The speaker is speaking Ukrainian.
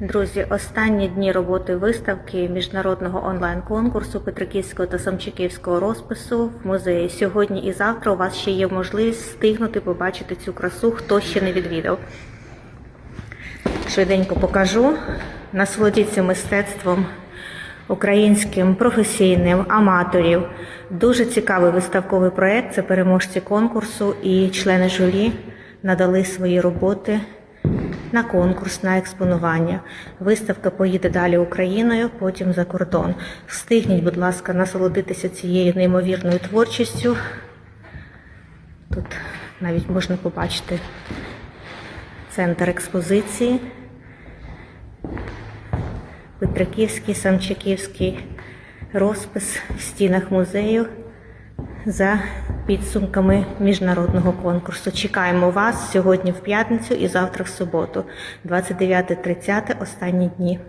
Друзі, останні дні роботи виставки міжнародного онлайн-конкурсу Петриківського та Самчиківського розпису в музеї. Сьогодні і завтра у вас ще є можливість встигнути побачити цю красу, хто ще не відвідав. Швиденько покажу. Насолодіться мистецтвом українським, професійним, аматорів. Дуже цікавий виставковий проєкт. Це переможці конкурсу і члени журі надали свої роботи на конкурс, на експонування. Виставка поїде далі Україною, потім за кордон. Встигніть, будь ласка, насолодитися цією неймовірною творчістю. Тут навіть можна побачити центр експозиції. Петриківський, Самчиківський розпис в стінах музею за підсумками міжнародного конкурсу. Чекаємо вас сьогодні в п'ятницю і завтра в суботу, 29-30 останні дні.